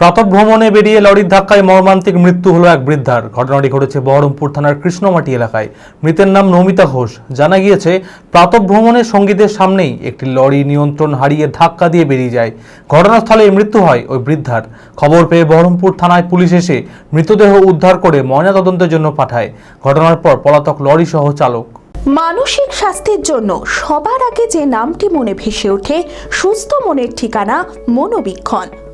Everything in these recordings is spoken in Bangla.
প্রাতঃ ভ্রমণে বেরিয়ে লরির ধাক্কায় মর্মান্তিক মৃত্যু হলো এক বৃদ্ধার। ঘটনাটি ঘটেছে বহরমপুর থানার কৃষ্ণমাটি এলাকায়। মৃতের নাম নমিতা ঘোষ। জানা গিয়েছে প্রাতঃ ভ্রমণে সঙ্গীতের সামনেই একটি লরি নিয়ন্ত্রণ হারিয়ে ধাক্কা দিয়ে বেরিয়ে যায়। ঘটনাস্থলে মৃত্যু হয় ওই বৃদ্ধার। খবর পেয়ে বহরমপুর থানায় পুলিশ এসে মৃতদেহ উদ্ধার করে ময়নাতদন্তের জন্য পাঠায়। ঘটনার পর পলাতক লরি সহ চালক। মানসিক স্বাস্থ্যের জন্য সবার আগে যে নামটি মনে ভেসে ওঠে, সুস্থ মনের ঠিকানা মনোবীক্ষণ।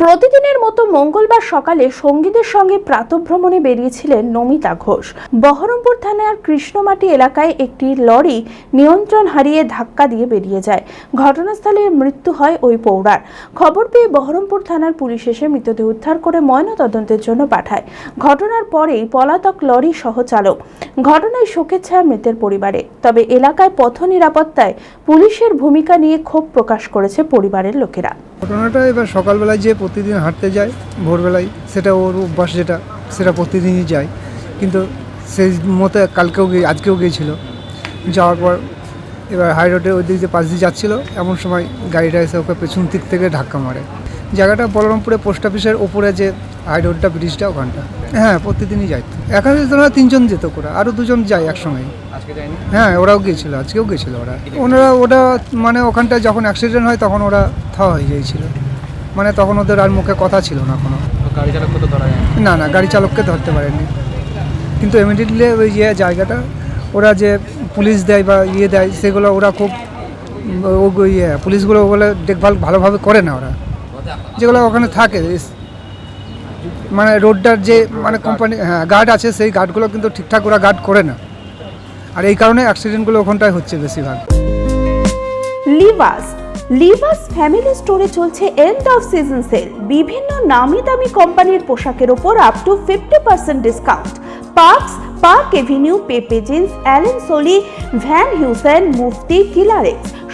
প্রতিদিনের মতো মঙ্গলবার সকালে সঙ্গীদের সঙ্গে প্রাতভ্রমণে বেরিয়েছিলেন নমিতা ঘোষ। বহরমপুর থানার কৃষ্ণমাটি এলাকায় একটি লরি নিয়ন্ত্রণ হারিয়ে ধাক্কা দিয়ে বেরিয়ে যায়। ঘটনাস্থলে মৃত্যু হয় ওই পৌরার। খবর পেয়ে বহরমপুর থানার পুলিশ এসে মৃতদেহ উদ্ধার করে ময়নাতদন্তের জন্য পাঠায়। ঘটনার পরেই পলাতক লরি সহ চালক ঘটনায় শোকের ছায়া মৃতের পরিবারে। তবে এলাকায় পথ নিরাপত্তায় পুলিশের ভূমিকা নিয়ে ক্ষোভ প্রকাশ করেছে পরিবারের লোকেরা। ঘটনাটা এবার সকালবেলায় যে প্রতিদিন হাঁটতে যায়, ভোরবেলায়। সেটা ওর অভ্যাস যেটা, সেটা প্রতিদিনই যায়। কিন্তু সেই মতো কালকেও গিয়ে, আজকেও গিয়েছিল। যাওয়ার পর এবার হাই রোডে ওই দিক দিয়ে পাশ দিয়ে যাচ্ছিল। এমন সময় গাড়িটা এসে ওকে পেছন দিক থেকে ধাক্কা মারে। জায়গাটা বলরামপুরে পোস্ট অফিসের ওপরে যে হাই রোডটা ব্রিজটা ওখানটা। হ্যাঁ প্রতিদিনই যায় এখানে তোরা তিনজন যেত করে আরও দুজন যায় একসঙ্গে। হ্যাঁ ওরাও গিয়েছিল আজকেও গিয়েছিল ওরা। ওনারা ওটা মানে ওখানটা যখন অ্যাক্সিডেন্ট হয় তখন ওরা থ হয়ে গিয়েছিল। মানে তখন ওদের আর মুখে কথা ছিল না কোনো। গাড়ি তো ধরা যায় না না গাড়ি চালককে ধরতে পারেনি কিন্তু ইমিডিয়েটলি ওই যে জায়গাটা ওরা যে পুলিশ দেয় বা ইয়ে দেয় সেগুলো ওরা খুব ইয়ে পুলিশগুলো বলে দেখভাল ভালোভাবে করে না ওরা। যেগুলো ওখানে থাকে মানে রোডটার যে মানে কোম্পানি হ্যাঁ গার্ড আছে, সেই গার্ডগুলো কিন্তু ঠিকঠাক ওরা গার্ড করে না। আর এই কারণে অ্যাক্সিডেন্টগুলো ওখানটায় হচ্ছে বেশিরভাগ। লিভাস লিভাস ফ্যামিলি স্টোরে চলছে এন্ড অফ সিজন সেল বিভিন্ন নামি দামি কোম্পানির পোশাকের ওপর up to fifty percent discount Parx Park Avenue Pepe Jeans Allen Solly Van Heusen Mufti কিলারেক্স